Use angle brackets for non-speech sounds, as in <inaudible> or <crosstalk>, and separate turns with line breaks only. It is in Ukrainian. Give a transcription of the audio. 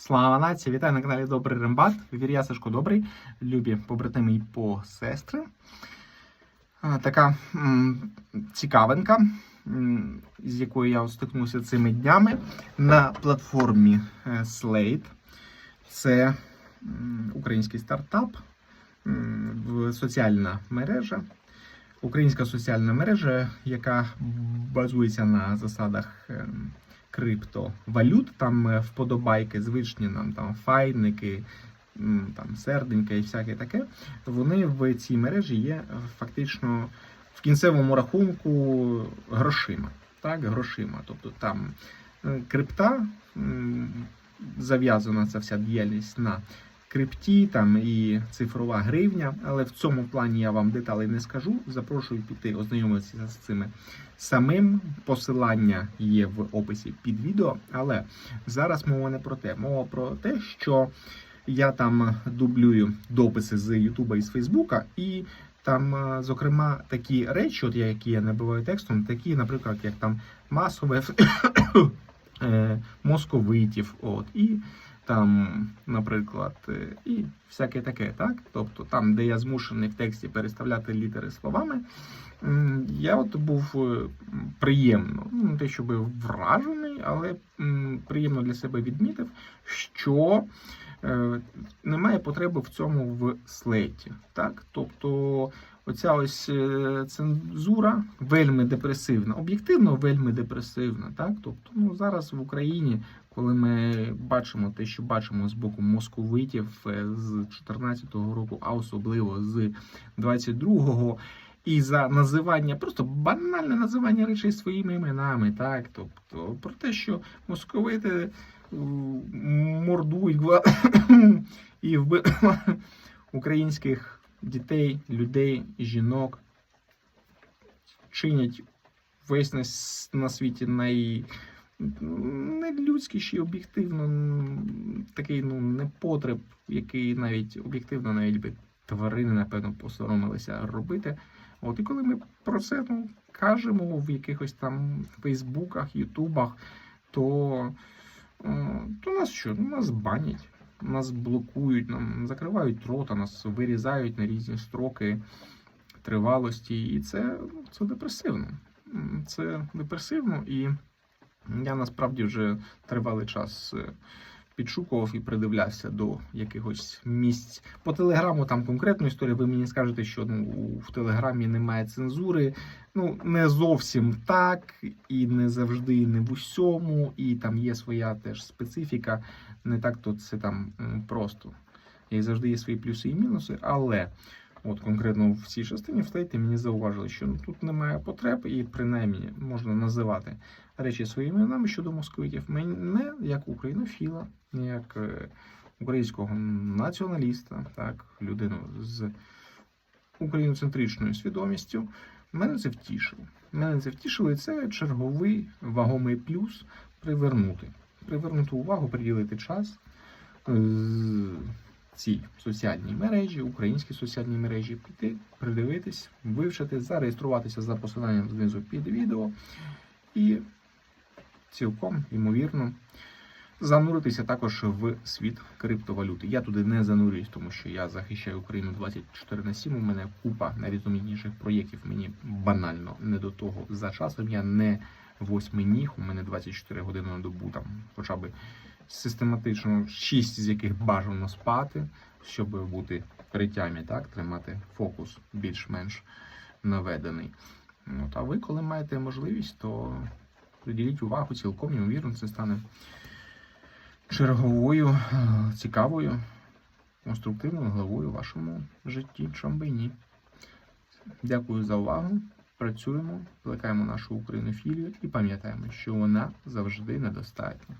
Слава нації! Вітаю на каналі Добрий Рембат. В я Сашко Добрий, любі побратими і посестри. А, Така м, цікавинка, м, з якою я стикнувся цими днями на платформі е, Slate. Це український стартап, м, соціальна мережа. Українська соціальна мережа, яка базується на засадах ем, криптовалют, там е, вподобайки, звичні нам там файники, там серденька і всяке таке. Вони в цій мережі є е, фактично в кінцевому рахунку грошима. Так, грошима. Тобто там е, крипта зав'язана ця вся діяльність на крипті, там і цифрова гривня, але в цьому плані я вам деталей не скажу. Запрошую піти ознайомитися з цими самим. Посилання є в описі під відео. Але зараз мова не про те. Мова про те, що я там дублюю дописи з Ютуба і з Фейсбука, і там, е, зокрема, такі речі, от які я набиваю текстом, такі, наприклад, як там масове <coughs> е, московитів, от і там, наприклад, е, і всяке таке, так? Тобто там, де я змушений в тексті переставляти літери словами, я от був е, приємно, ну, не те, щоб вражений, але приємно для себе відмітив, що немає потреби в цьому в слеті. Так? Тобто оця ось е, цензура вельми депресивна, об'єктивно вельми депресивна. Так? Тобто, ну, зараз в Україні коли ми бачимо те, що бачимо з боку московитів е, з 2014 року, а особливо з 22-го, і за називання, просто банальне називання речей своїми іменами, так, тобто про те, що московити е, мордують і <coughs> вбивають <coughs> українських дітей, людей, жінок, чинять весь на, на світі най нелюдськіший, об'єктивно такий ну непотреб, який навіть об'єктивно навіть би тварини, напевно, посоромилися робити. От і коли ми про це ну, кажемо в якихось там Фейсбуках, Ютубах, то, то нас що? Нас банять, нас блокують, нам закривають рота, нас вирізають на різні строки тривалості, і це, це депресивно. Це депресивно і. Я насправді вже тривалий час е, підшукував і придивлявся до якихось місць. По телеграму там конкретну історію. Ви мені скажете, що ну, в телеграмі немає цензури. Ну, не зовсім так, і не завжди, і не в усьому, і там є своя теж специфіка. Не так то це там просто. І завжди є свої плюси і мінуси, але. От конкретно в цій частині в мені зауважили, що ну, тут немає потреб, і принаймні можна називати речі своїми іменами щодо московитів. Мене як українофіла, як е, українського націоналіста, так, людину з україноцентричною свідомістю, мене це втішило. Мене це втішило, і це черговий вагомий плюс привернути. Привернути увагу, приділити час е, цій соціальній мережі, українській соціальній мережі, піти, придивитись, вивчити, зареєструватися за посиланням знизу під відео і цілком ймовірно зануритися також в світ криптовалюти. Я туди не занурююсь, тому що я захищаю Україну 24 на 7. У мене купа найрізноманітніших проєктів. Мені банально не до того за часом. Я не восьминіг, у мене 24 години на добу, там хоча б систематично 6 з яких бажано спати, щоб бути при так, тримати фокус більш-менш наведений. От, а ви, коли маєте можливість, то приділіть увагу цілком, ймовірно, це стане черговою, е, цікавою, конструктивною главою в вашому житті, чом би ні. Дякую за увагу. Працюємо, плекаємо нашу українофілію і пам'ятаємо, що вона завжди недостатня.